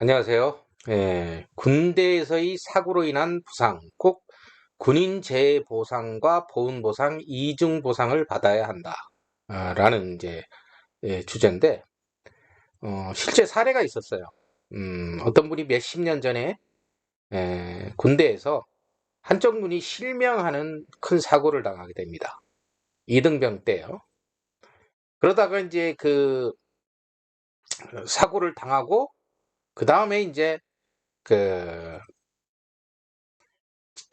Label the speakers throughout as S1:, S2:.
S1: 안녕하세요. 예, 군대에서의 사고로 인한 부상, 꼭 군인 재보상과 보훈보상 이중 보상을 받아야 한다. 아, 라는 이제 예, 주제인데, 어, 실제 사례가 있었어요. 음, 어떤 분이 몇십 년 전에 예, 군대에서 한쪽 눈이 실명하는 큰 사고를 당하게 됩니다. 이등병 때요. 그러다가 이제 그 사고를 당하고 그 다음에 이제 그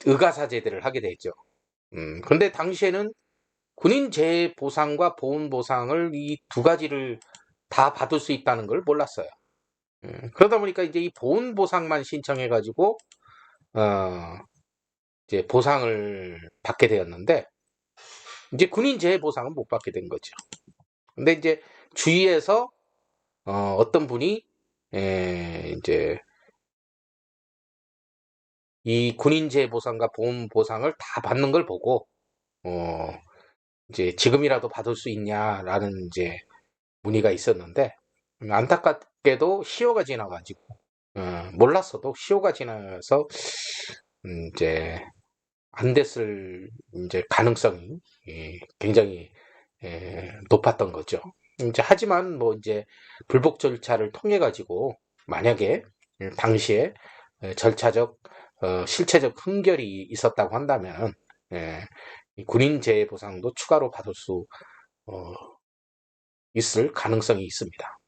S1: 의가사제들을 하게 되죠. 음, 근데 당시에는 군인 재보상과 보훈보상을 이 두 가지를 다 받을 수 있다는 걸 몰랐어요. 음, 그러다 보니까 이제 이 보훈보상만 신청해가지고 어, 이제 보상을 받게 되었는데 이제 군인 재보상은 못 받게 된 거죠. 근데 이제 주위에서 어, 어떤 분이 에, 이제 이 군인재 보상과 보험 보상을 다 받는 걸 보고 어 이제 지금이라도 받을 수 있냐라는 이제 문의가 있었는데 안타깝게도 시효가 지나가지고 어, 몰랐어도 시효가 지나서 음, 이제 안 됐을 이제 가능성이 예, 굉장히 예, 높았던 거죠. 이제 하지만 뭐 이제 불복 절차를 통해 가지고 만약에 당시에 절차적 어, 실체적 흠결이 있었다고 한다면 예, 군인 재해 보상도 추가로 받을 수 어, 있을 가능성이 있습니다.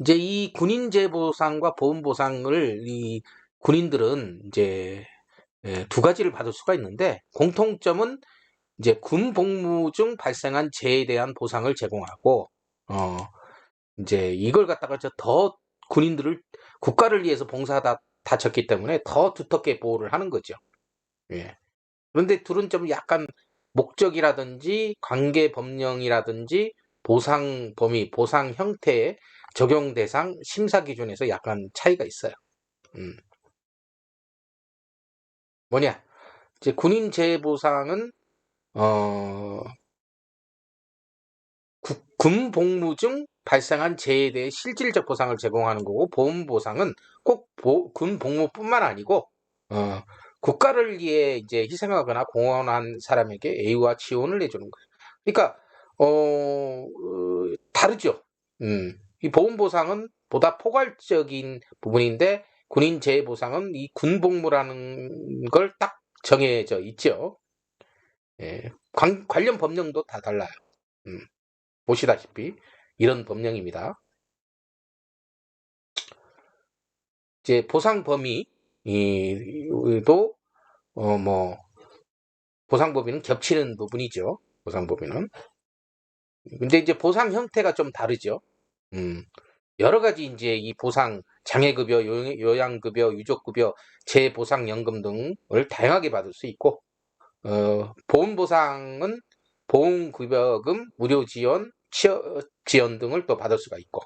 S1: 이제 이 군인 재해 보상과 보험 보상을 이 군인들은 이제 예, 두 가지를 받을 수가 있는데 공통점은 이제 군 복무 중 발생한 재해에 대한 보상을 제공하고 어 이제 이걸 갖다가 더 군인들을 국가를 위해서 봉사하다 다쳤기 때문에 더 두텁게 보호를 하는 거죠. 예. 그런데 둘은 좀 약간 목적이라든지 관계 법령이라든지 보상 범위, 보상 형태의 적용 대상 심사 기준에서 약간 차이가 있어요. 음. 뭐냐? 이제 군인 재보상은 어, 군 복무 중 발생한 재해에 대해 실질적 보상을 제공하는 거고 보험 보상은 꼭군 복무뿐만 아니고 어, 국가를 위해 이제 희생하거나 공헌한 사람에게 애우와 지원을 해주는 거예요. 그러니까 어, 어 다르죠. 음, 이 보험 보상은 보다 포괄적인 부분인데 군인 재해 보상은 이 군 복무라는 걸 딱 정해져 있죠. 예, 관, 관련 법령도 다 달라요. 음, 보시다시피 이런 법령입니다. 이제 보상 범위도 어, 뭐 보상 범위는 겹치는 부분이죠. 보상 범위는. 근데 이제 보상 형태가 좀 다르죠. 음, 여러 가지 이제 이 보상 장애급여, 요양급여, 유족급여, 재보상연금 등을 다양하게 받을 수 있고 어, 보험보상은 보험급여금, 무료지원, 취업 지원 등을 또 받을 수가 있고.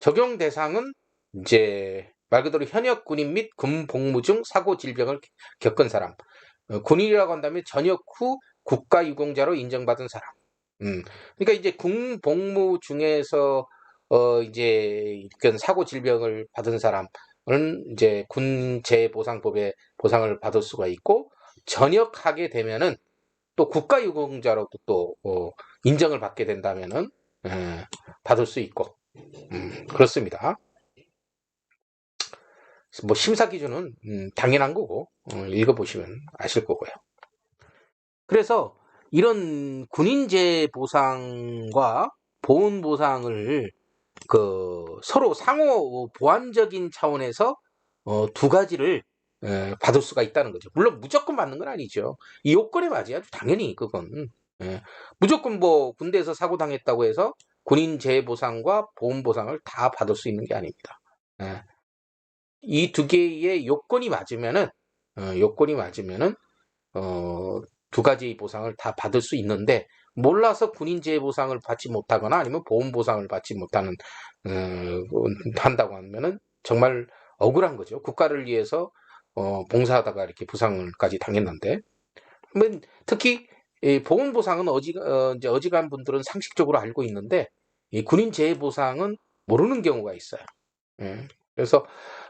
S1: 적용 대상은 이제 말 그대로 현역 군인 및 군 복무 중 사고 질병을 겪은 사람. 어, 군인이라고 한다면 전역 후 국가 유공자로 인정받은 사람. 음, 그러니까 이제 군 복무 중에서 어 이제 사고 질병을 받은 사람 은 이제 군재보상법에 보상을 받을 수가 있고 전역하게 되면은 또 국가유공자로 또 어, 인정을 받게 된다면은 에, 받을 수 있고 음, 그렇습니다. 뭐 심사 기준은 음, 당연한 거고 어, 읽어보시면 아실 거고요. 그래서 이런 군인재 보상과 보훈 보상을 그 서로 상호 보완적인 차원에서 어, 두 가지를 에, 받을 수가 있다는 거죠. 물론 무조건 받는 건 아니죠. 이 요건에 맞아야죠. 당연히 그건 예. 무조건 뭐 군대에서 사고 당했다고 해서 군인 재보상과 보험 보상을 다 받을 수 있는 게 아닙니다. 예. 이두 개의 요건이 맞으면은 어, 요건이 맞으면은 어, 두 가지 보상을 다 받을 수 있는데 몰라서 군인재해 보상을 받지 못하거나 아니면 보험 보상을 받지 못하는 어, 한다고 하면은 정말 억울한 거죠. 국가를 위해서 어, 봉사하다가 이렇게 부상을까지 당했는데 특히 보험 보상은 어지 어, 이제 어지간 분들은 상식적으로 알고 있는데 이 군인 재해 보상은 모르는 경우가 있어요. 예. 그래서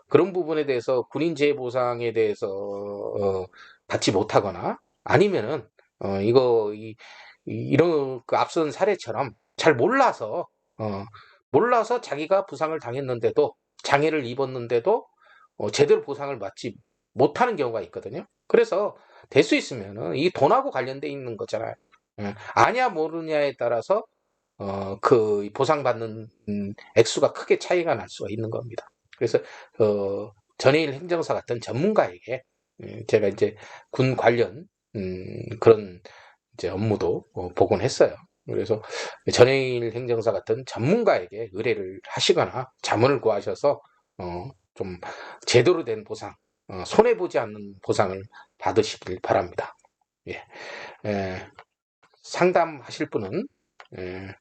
S1: 그런 부분에 대해서 군인 재해 보상에 대해서 어, 받지 못하거나 아니면은 어, 이거 이, 이- 이런 그 앞선 사례처럼 잘 몰라서 어, 몰라서 자기가 부상을 당했는데도 장애를 입었는데도 어, 제대로 보상을 받지 못하는 경우가 있거든요. 그래서 될 수 있으면은 이 돈하고 관련돼 있는 거잖아요. 예. 아냐 모르냐에 따라서 어, 그 보상받는 음, 액수가 크게 차이가 날 수가 있는 겁니다. 그래서 어, 전해일 행정사 같은 전문가에게 음, 제가 이제 군 관련 음, 그런 이제 업무도 어, 보곤 했어요. 그래서 전해일 행정사 같은 전문가에게 의뢰를 하시거나 자문을 구하셔서 어, 좀 제대로 된 보상, 어, 손해 보지 않는 보상을 받으시길 바랍니다. 예, 에, 상담하실 분은 에,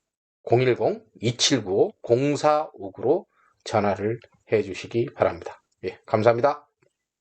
S1: 010-2795-0459로 전화를 해 주시기 바랍니다. 예, 감사합니다.